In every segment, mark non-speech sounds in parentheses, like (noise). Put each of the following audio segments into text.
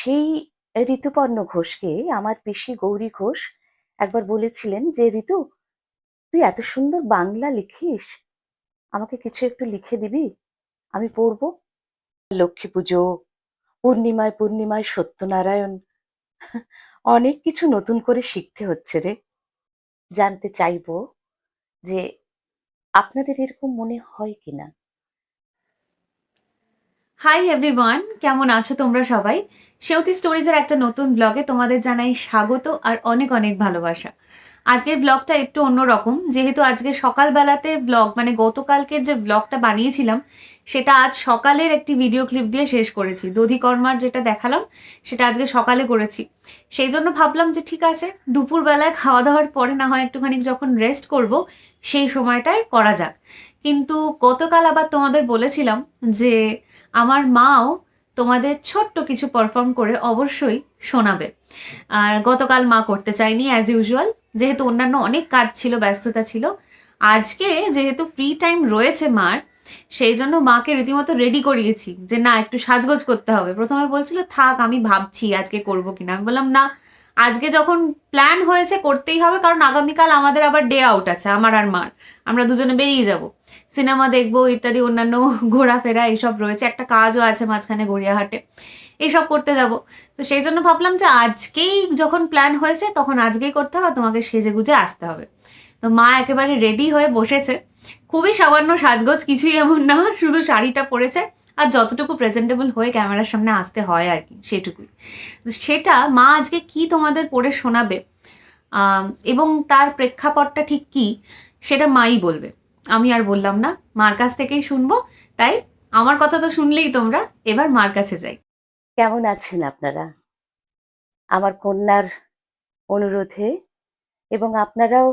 সেই ঋতুপর্ণ ঘোষকে আমার পিসি গৌরী ঘোষ একবার বলেছিলেন যে, ঋতু, তুই এত সুন্দর বাংলা লিখিস, আমাকে কিছু একটু লিখে দিবি? আমি পড়ব। লক্ষ্মী পুজো, পূর্ণিমায় পূর্ণিমায় সত্যনারায়ণ, অনেক কিছু নতুন করে শিখতে হচ্ছে রে। জানতে চাইব যে, আপনাদের এরকম মনে হয় কিনা? হাই এভরিওয়ান কেমন আছো তোমরা সবাই? সেউতি স্টোরিজের একটা নতুন ব্লগে তোমাদের জানাই স্বাগত আর অনেক অনেক ভালোবাসা। আজকের ব্লগটা একটু অন্যরকম। যেহেতু আজকে সকালবেলাতে ব্লগ মানে গতকালকের যে ব্লগটা বানিয়েছিলাম, সেটা আজ সকালের একটি ভিডিও ক্লিপ দিয়ে শেষ করেছি। দধিকর্মার যেটা দেখালাম, সেটা আজকে সকালে করেছি। সেই জন্য ভাবলাম যে ঠিক আছে, দুপুরবেলায় খাওয়া দাওয়ার পরে না হয় একটুখানি যখন রেস্ট করব, সেই সময়টায় করা যাক। কিন্তু গতকাল আবার তোমাদের বলেছিলাম যে আমার মাও তোমাদের ছোট্ট কিছু পারফর্ম করে অবশ্যই শোনাবে। আর গতকাল মা করতে চায়নি অ্যাজ ইউজুয়াল যেহেতু অন্যান্য অনেক কাজ ছিল, ব্যস্ততা ছিল, আজকে যেহেতু ফ্রি টাইম রয়েছে মার, সেই জন্য মাকে রীতিমতো রেডি করিয়েছি যে না, একটু সাজগোজ করতে হবে। প্রথমে বলছিল, থাক, আমি ভাবছি আজকে করব কিনা। আমি বললাম, না আজকে যখন প্ল্যান হয়েছে করতেই হবে, কারণ আগামীকাল আমাদের আবার ডে আউট আছে, আমার আর মার। আমরা দুজনে বেরিয়ে যাব। সিনেমা দেখব, ইত্যাদি, অন্যান্য (laughs) ঘোরাফেরা এইসব রয়েছে। একটা কাজও আছে মাঝখানে গড়িয়াহাটে। এইসব করতে যাব। তো সেই জন্য ভাবলাম যে আজকেই যখন প্ল্যান হয়েছে, তখন আজকেই করতে হবে তোমাকে সেজে গুজে আসতে হবে। তো মা একেবারে রেডি হয়ে বসেছে। খুবই সামান্য সাজগোজ, কিছুই এমন না, শুধু শাড়িটা পরেছে। আর যতটুকু প্রেজেন্টেবল হয়ে ক্যামেরার সামনে আসতে হয় আর কি, সেটুকুই। সেটা মা আজকে কি তোমাদের পড়ে শোনাবে? এবং তার প্রেক্ষাপটটা ঠিক কি, সেটা মাই বলবে। আমি আর বললাম না, মার কাছ থেকেই শুনব। তাই আমার কথা তো শুনলেই তোমরা এবার মার কাছে যাই। কেমন আছেন আপনারা? আমার কন্যার অনুরোধে এবং আপনারাও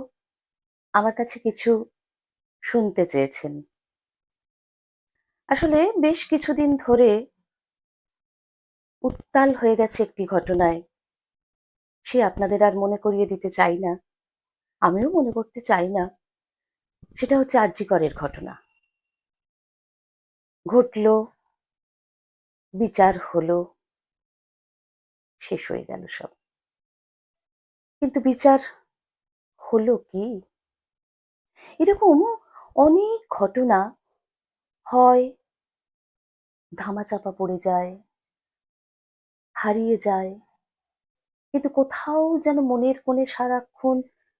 আমার কাছে কিছু শুনতে চেয়েছেন। আসলে বেশ কিছুদিন ধরে উত্তাল হয়ে গেছে একটি ঘটনায়। সে আপনাদের আর মনে করিয়ে দিতে চাই না। আমিও মনে করতে চাই না। সেটা হচ্ছে আর্যিকরের ঘটনা। ঘটলো, বিচার হলো, শেষ হয়ে গেল সব। কিন্তু বিচার হলো কি? এরকম অনেক ঘটনা হয়, ধামাচাপা পড়ে যায়, হারিয়ে যায়। কিন্তু কোথাও যেন মনের কোণে সারাক্ষণ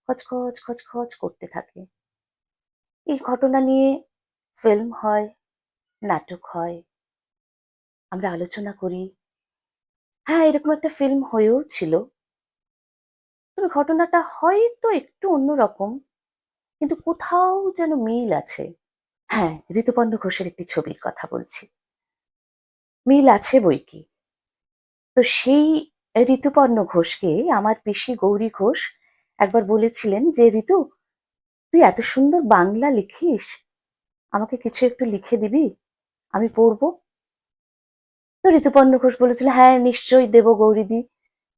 খচখচ খচখচ করতে থাকে। এই ঘটনা নিয়ে ফিল্ম হয়, নাটক হয়। আমরা আলোচনা করি হ্যাঁ এরকম একটা ফিল্ম হয়েও ছিল। তবে ঘটনাটা হয়তো একটু অন্যরকম, কিন্তু কোথাও যেন মিল আছে। হ্যাঁ ঋতুপর্ণ ঘোষের একটি ছবির কথা বলছি। মিল আছে বই কি? তো সেই ঋতুপর্ণ ঘোষকে আমার পিসি গৌরী ঘোষ একবার বলেছিলেন যে, ঋতু, তুই এত সুন্দর বাংলা লিখিস, আমাকে কিছু একটু লিখে দিবি? আমি পড়ব? তো ঋতুপর্ণ ঘোষ বলেছিল হ্যাঁ নিশ্চয়ই দেব গৌরীদি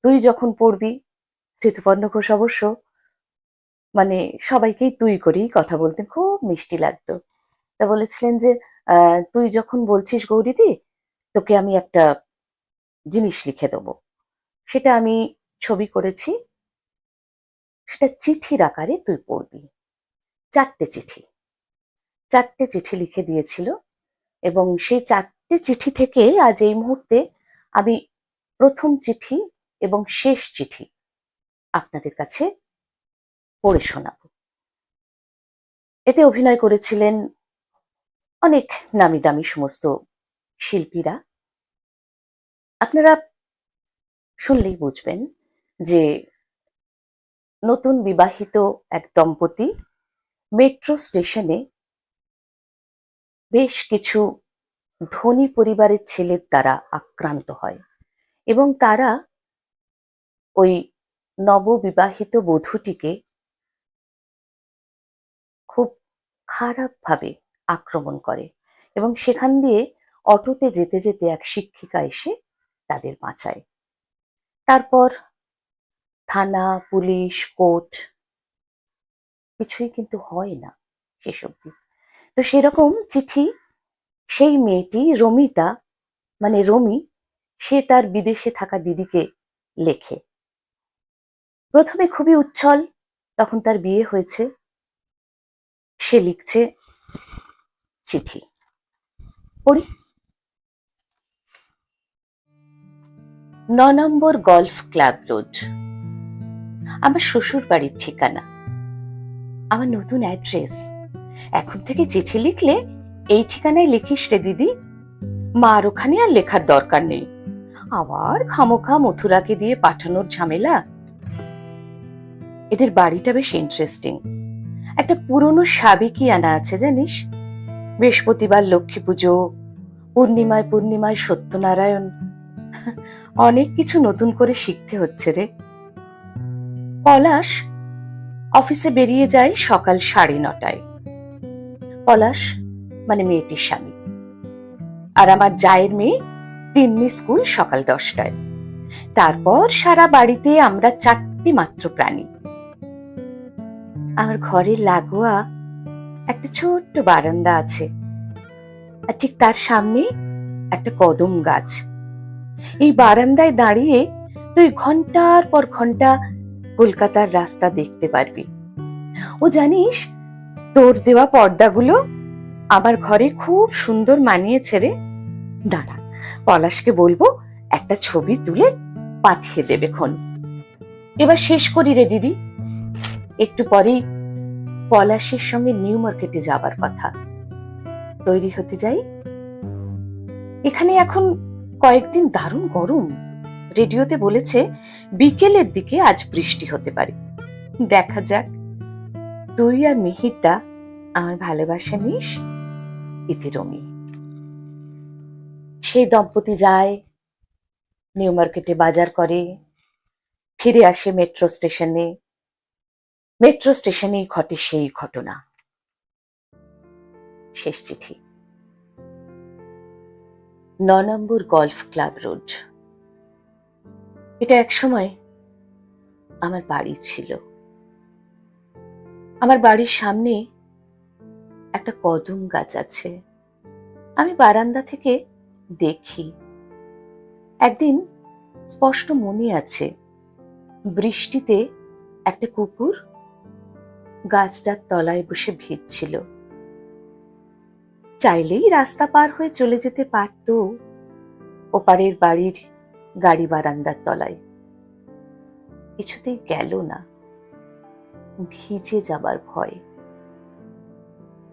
তুই যখন পড়বি, ঋতুপর্ণ ঘোষ অবশ্য মানে সবাইকেই তুই করেই কথা বলতেন, খুব মিষ্টি লাগতো। তা বলেছিলেন যে তুই যখন বলছিস গৌরীদি, তোকে আমি একটা জিনিস লিখে দেবো। সেটা আমি ছবি করেছি। সেটা চিঠির আকারে তুই পড়বি। চারটে চিঠি। চারটে চিঠি লিখে দিয়েছিল এবং সেই চারটে চিঠি থেকে আজ এই মুহূর্তে আমি প্রথম চিঠি এবং শেষ চিঠি আপনাদের কাছে পড়ে শোনাব। এতে অভিনয় করেছিলেন অনেক নামি দামি সমস্ত শিল্পীরা আপনারা শুনলেই বুঝবেন যে নতুন বিবাহিত এক দম্পতি মেট্রো স্টেশনে বেশ কিছু ধনী পরিবারের ছেলের দ্বারা আক্রান্ত হয় এবং তারা ওই নববিবাহিত বধূটিকে খুব খারাপভাবে আক্রমণ করে এবং সেখান দিয়ে অটোতে যেতে যেতে এক শিক্ষিকা এসে তাদের বাঁচায়। তারপর থানা, পুলিশ, কোর্ট কিছুই কিন্তু হয় না অবধি। তো সেরকম চিঠি সেই মেয়েটি রমিতা মানে রমি, সে তার বিদেশে থাকা দিদিকে লেখে। প্রথমে খুবই উচ্ছল, তখন তার বিয়ে হয়েছে। সে লিখছে চিঠি। পড়ি। ন নম্বর গলফ ক্লাব রোড। আমার শ্বশুর বাড়ির ঠিকানা। আমার নতুন অ্যাড্রেস। এখন থেকে চিঠি লিখলে এই ঠিকানায় লিখিস রে দিদি। মার ওখানে আর লেখার দরকার নেই। আবার খামোখা মথুরাকে দিয়ে পাঠানোর ঝামেলা। এদের বাড়িটা বেশ ইন্টারেস্টিং একটা পুরনো সাবেকি আনা আছে জানিস? বৃহস্পতিবার লক্ষ্মী পুজো, পূর্ণিমায় পূর্ণিমায় সত্যনারায়ণ। অনেক কিছু নতুন করে শিখতে হচ্ছে রে। পলাশ অফিসে বেরিয়ে যায় সকাল সাড়ে নটায়। পলাশ মানে মেয়েটির স্বামী। আর আমার জায়ের মেয়ে তিন্নি স্কুল সকাল দশটায়। তারপর সারা বাড়িতে আমরা চারটি মাত্র প্রাণী। আমার ঘরের লাগোয়া একটা ছোট্ট বারান্দা আছে। আর ঠিক তার সামনে একটা কদম গাছ। এই বারান্দায় দাঁড়িয়ে তুই ঘণ্টার পর ঘণ্টা কলকাতার রাস্তা দেখতে পারবি। ও জানিস, তোর দেওয়া পর্দাগুলো আমার ঘরে খুব সুন্দর মানিয়েছে রে। দাঁড়া, পলাশকে বলব একটা ছবি তুলে পাঠিয়ে দেবে খন এবার শেষ করি রে দিদি। একটু পরেই পলাশের সঙ্গে নিউ মার্কেটে যাবার কথা। তৈরি হতে যাই। এখানে এখন কয়েকদিন দারুণ গরম। রেডিওতে বলেছে, বিকেলের দিকে আজ বৃষ্টি হতে পারে। দেখা যাক। তুই আর মিহিরটা আমার ভালোবাসা নিস ইতি রমি। সেই দম্পতি যায়, নিউ মার্কেটে বাজার করে, ফিরে আসে মেট্রো স্টেশনে। মেট্রো স্টেশনেই ঘটে সেই ঘটনা। শেষ চিঠি। ন নম্বর গলফ ক্লাব রোড। এটা একসময় আমার বাড়ি ছিল। আমার বাড়ির সামনে একটা কদম গাছ আছে। আমি বারান্দা থেকে দেখি। একদিন স্পষ্ট মনে আছে, বৃষ্টিতে একটা কুকুর গাছটার তলায় বসে ভিজছিল চাইলেই রাস্তা পার হয়ে চলে যেতে পারত ওপারের বাড়ির গাড়ি বারান্দার তলায়। কিছুতেই গেল না। ভিজে যাবার ভয়।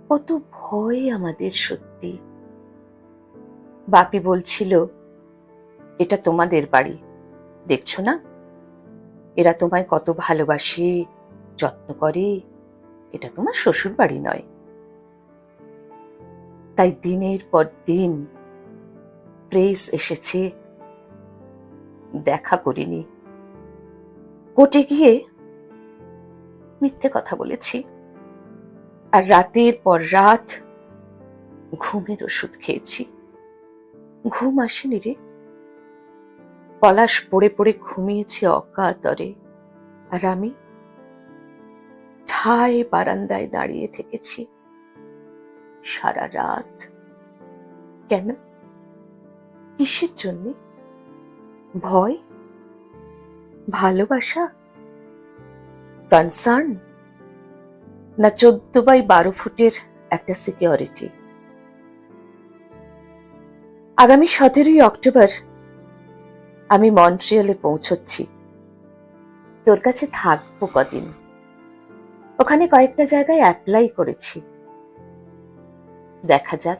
কত ভয় আমাদের সত্যি। বাপি বলছিল, এটা তোমাদের বাড়ি। দেখছ না? এরা তোমায় কত ভালোবাসে, যত্ন করে এটা তোমার শ্বশুর বাড়ি নয়। তাই দিনের পর দিন প্রেস এসেছে, দেখা করিনি। কোর্টে গিয়ে মিথ্যে কথা বলেছি। আর রাতের পর রাত ঘুমের ওষুধ খেয়েছি। ঘুম আসেনি রে। পলাশ পড়ে পড়ে ঘুমিয়েছে অকাতরে। আর আমি ঠায় বারান্দায় দাঁড়িয়ে থেকেছি? সারা রাত। কেন? কিসের জন্যে? ভয়? ভালোবাসা? কনসার্ন না চোদ্দ বাই বারো ফুটের একটা সিকিউরিটি আগামী সতেরোই অক্টোবর আমি মন্ট্রিয়ালে পৌঁছচ্ছি। তোর কাছে থাকব কদিন? ওখানে কয়েকটা জায়গায় অ্যাপ্লাই করেছি। দেখা যাক।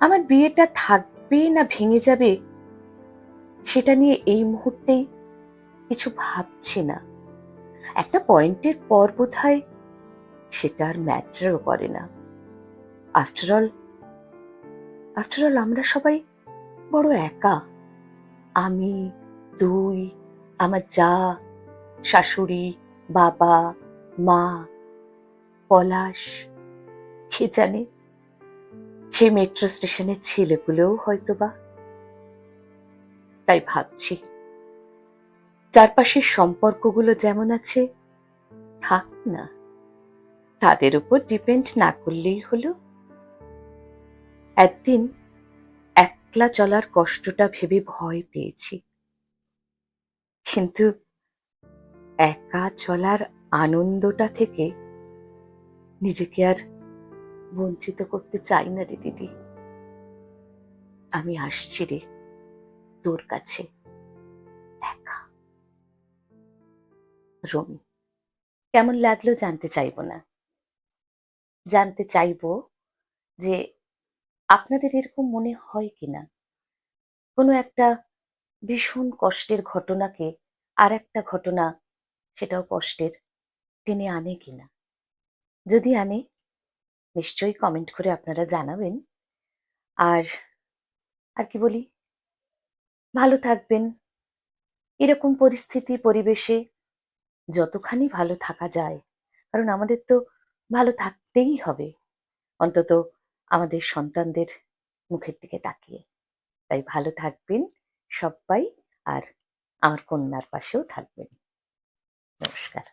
আমার বিয়েটা থাকবে না ভেঙে যাবে, সেটা নিয়ে এই মুহূর্তেই কিছু ভাবছি না। একটা পয়েন্টের পর বোধ হয় সেটা আর ম্যাটারও করে না। আফটার অল আফটার অল আমরা সবাই বড় একা। আমি তুই আমার যা, শাশুড়ি, বাবা মা, পলাশ, কে জানে? সেই মেট্রো স্টেশনের ছেলেগুলোও হয়তো বা তাই ভাবছি, চারপাশের সম্পর্কগুলো যেমন আছে, থাক না, তাদের উপর ডিপেন্ড না করলেই হলো। একদিন একলা চলার কষ্টটা ভেবে ভয় পেয়েছি। কিন্তু একা চলার আনন্দটা থেকে নিজেকে আর বঞ্চিত করতে চাই না রে দিদি। আমি আসছি রে তোর কাছে। একা। রমি, কেমন লাগল জানতে চাইব না? জানতে চাইব যে আপনাদের এরকম মনে হয় কিনা কোনো একটা ভীষণ কষ্টের ঘটনাকে আর একটা ঘটনা, সেটাও কষ্টের টেনে আনে কিনা? যদি আনে, নিশ্চয়ই কমেন্ট করে আপনারা জানাবেন। আর আর কি বলি? ভালো থাকবেন। এরকম পরিস্থিতি, পরিবেশে যতখানি ভালো থাকা যায়, কারণ আমাদের তো ভালো থাকতেই হবে। অন্তত আমাদের সন্তানদের মুখের দিকে তাকিয়ে। তাই ভালো থাকবেন সবাই, আর আমার কন্যার পাশেও থাকবেন। নমস্কার।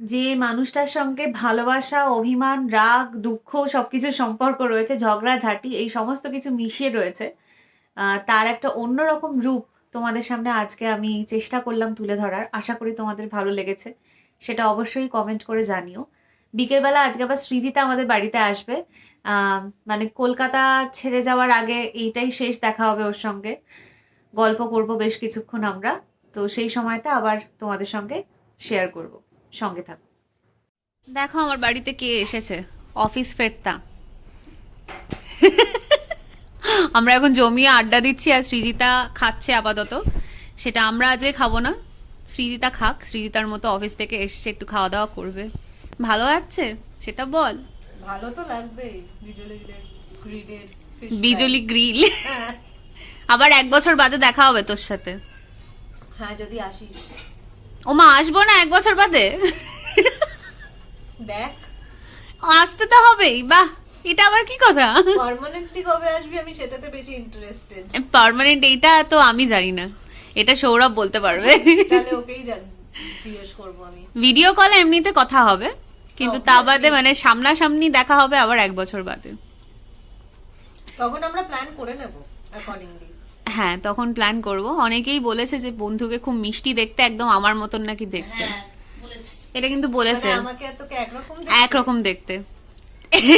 যে মানুষটার সঙ্গে ভালোবাসা, অভিমান, রাগ, দুঃখ সবকিছু সম্পর্ক রয়েছে, ঝগড়া, ঝাঁটি, এই সমস্ত কিছু মিশিয়ে রয়েছে তার একটা অন্যরকম রূপ তোমাদের সামনে আজকে আমি চেষ্টা করলাম তুলে ধরার। আশা করি তোমাদের ভালো লেগেছে, সেটা অবশ্যই কমেন্ট করে জানিও। বিকেলবেলা আজকে আবার সৃজিতা আমাদের বাড়িতে আসবে মানে কলকাতা ছেড়ে যাওয়ার আগে এইটাই শেষ দেখা হবে ওর সঙ্গে। গল্প করব বেশ কিছুক্ষণ আমরা, তো সেই সময়টা আবার তোমাদের সঙ্গে শেয়ার করব। সঙ্গে থাকো। দেখো আমার বাড়িতে কে এসেছে। অফিস ফেরতা। আমরা এখন জমিয়ে আড্ডা দিচ্ছি আর সৃজিতা খাচ্ছে আপাতত। সেটা আমরা আজকে খাব না। সৃজিতা খাক সৃজিতার মতো অফিস থেকে এসছে একটু খাওয়া দাওয়া করবে। ভালো লাগছে? সেটা বল। ভালো তো লাগবে বিজলি গ্রিল আবার এক বছর বাদে দেখা হবে তোর সাথে। হ্যাঁ যদি আসিস। ওমা আসব না এক বছর বাদে? দেখ। আসতে তো হবেই বাহ এটা আবার কি কথা? পার্মানেন্টলি কবে আসবি আমি সেটাতে বেশি ইন্টারেস্টেড পার্মানেন্ট এইটা তো আমি জানি না এটা সৌরভ বলতে পারবে। তাহলে ওকেই জান- জিজ্ঞেস করব আমি। ভিডিও কলে এমনিতে কথা হবে কিন্তু তা বাদে মানে সামনাসামনি দেখা হবে আবার এক বছর বাদে। তখন আমরা প্ল্যান করে নেব অ্যাকর্ডিংলি হ্যাঁ তখন প্ল্যান করব। অনেকেই বলেছে যে বন্ধুকে খুব মিষ্টি দেখতে একদম আমার মতন নাকি দেখতে। এটা কিন্তু বলেছে। মানে একরকম দেখতে?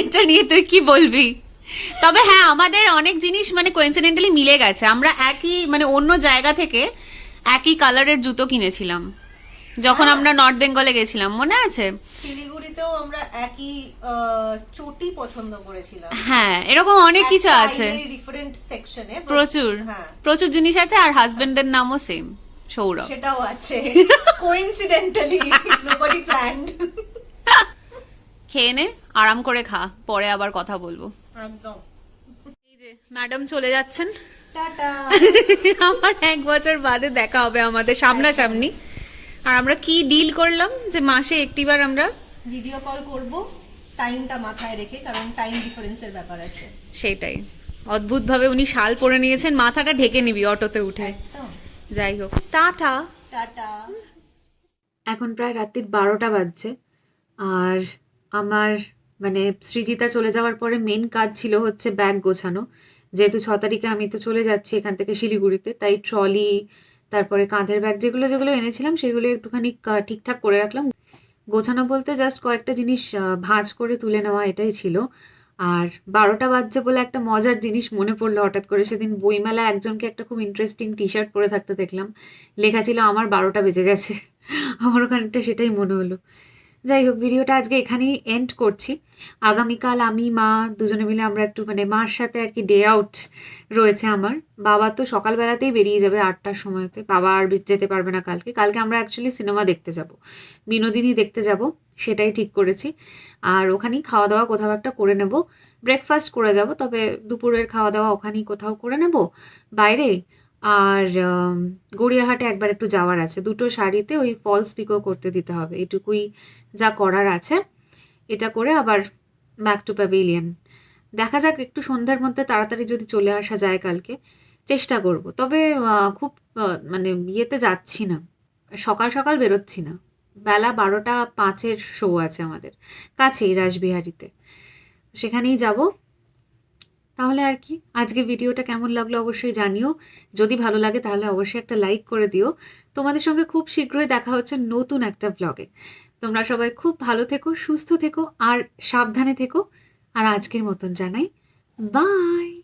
এটা নিয়ে তুই কি বলবি? তবে হ্যাঁ আমাদের অনেক জিনিস মানে কোইন্সিডেন্টালি মিলে গেছে। আমরা একই মানে অন্য জায়গা থেকে একই কালারের জুতো কিনেছিলাম। যখন হ্যাঁ। আমরা নর্থ বেঙ্গলে গেছিলাম মনে আছে? আমরা একই চটি পছন্দ করেছিলাম। হ্যাঁ এরকম অনেক কিছু আছে। ডিফারেন্ট সেকশনে প্রচুর। হ্যাঁ। প্রচুর জিনিস আছে আর হাজবেন্ডের নামও সেম সৌরভ। সেটাও আছে। কোইন্সিডেন্টালি নোবডি প্ল্যান্ড খেয়ে নে আরাম করে খা পরে আবার কথা বলব। একদম। এই যে ম্যাডাম চলে যাচ্ছেন। টাটা। (laughs) আমার এক বছর বাদে দেখা হবে আমাদের সামনাসামনি। আর আমরা কি ডিল করলাম যে মাসে একটিবার আমরা ভিডিও কল করব টাইমটা মাথায় রেখে কারণ টাইম ডিফারেন্সের ব্যাপার আছে। সেটাই। অদ্ভুতভাবে উনি শাল পরে নিয়েছেন মাথাটা ঢেকে নিবি অটোতে উঠে। যাই হোক টাটা। টাটা। এখন প্রায় রাত্রির বারোটা বাজছে আর আমার মানে সৃজিতা চলে যাওয়ার পরে মেন কাজ ছিল হচ্ছে ব্যাগ গোছানো। যেহেতু ছ তারিখে আমি তো চলে যাচ্ছি এখান থেকে শিলিগুড়িতে তাই ট্রলি তারপরে কাঁধের ব্যাগ যেগুলো যেগুলো এনেছিলাম সেগুলো একটুখানি কা- ঠিকঠাক করে রাখলাম। গোছানো বলতে জাস্ট কয়েকটা জিনিস ভাঁজ করে তুলে নেওয়া এটাই ছিল। আর বারোটা বাজছে বলে একটা মজার জিনিস মনে পড়ল, হঠাৎ করে সেদিন বইমেলা একজনকে একটা খুব ইন্টারেস্টিং টি শার্ট পরে থাকতে দেখলাম। লেখা ছিল, আমার বারোটা বেজে গেছে। (laughs) আমার ওখানটা সেটাই মনে হলো। যাই হোক ভিডিওটা আজকে এখানেই এন্ড করছি। আগামীকাল আমি, মা দুজনে মিলে আমরা একটু মানে মার সাথে আর কি ডে আউট রয়েছে আমার। বাবা তো সকালবেলাতেই বেরিয়ে যাবে আটটার সময়তে। বাবা আর যেতে পারবে না কালকে। কালকে আমরা অ্যাকচুয়ালি সিনেমা দেখতে যাব। বিনোদিনী দেখতে যাব, সেটাই ঠিক করেছি। আর ওখানেই খাওয়া দাওয়া কোথাও একটা করে নেব। ব্রেকফাস্ট করে যাব, তবে দুপুরের খাওয়া দাওয়া ওখানেই কোথাও করে নেব। বাইরে আর গড়িয়াহাটে একবার একটু যাওয়ার আছে। দুটো শাড়িতে ওই ফলস পিকো করতে দিতে হবে। এটুকুই যা করার আছে। এটা করে আবার ব্যাক টু প্যাভিলিয়ন দেখা যাক, একটু সন্ধ্যার মধ্যে তাড়াতাড়ি যদি চলে আসা যায় কালকে, চেষ্টা করব। তবে খুব মানে ইয়েতে যাচ্ছি না। সকাল সকাল বেরোচ্ছি না। বেলা বারোটা পাঁচের শো আছে আমাদের। কাছেই রাসবিহারিতে। সেখানেই যাব। তাহলে আর কি? আজকে ভিডিওটা কেমন লাগল অবশ্যই জানিও। যদি ভালো লাগে তাহলে অবশ্যই একটা লাইক করে দিও। তোমাদের সঙ্গে খুব শীঘ্রই দেখা হচ্ছে নতুন একটা ব্লগে তোমরা সবাই খুব ভালো থেকো, সুস্থ থেকো, আর সাবধানে থেকো। আর আজকের মতন জানাই বাই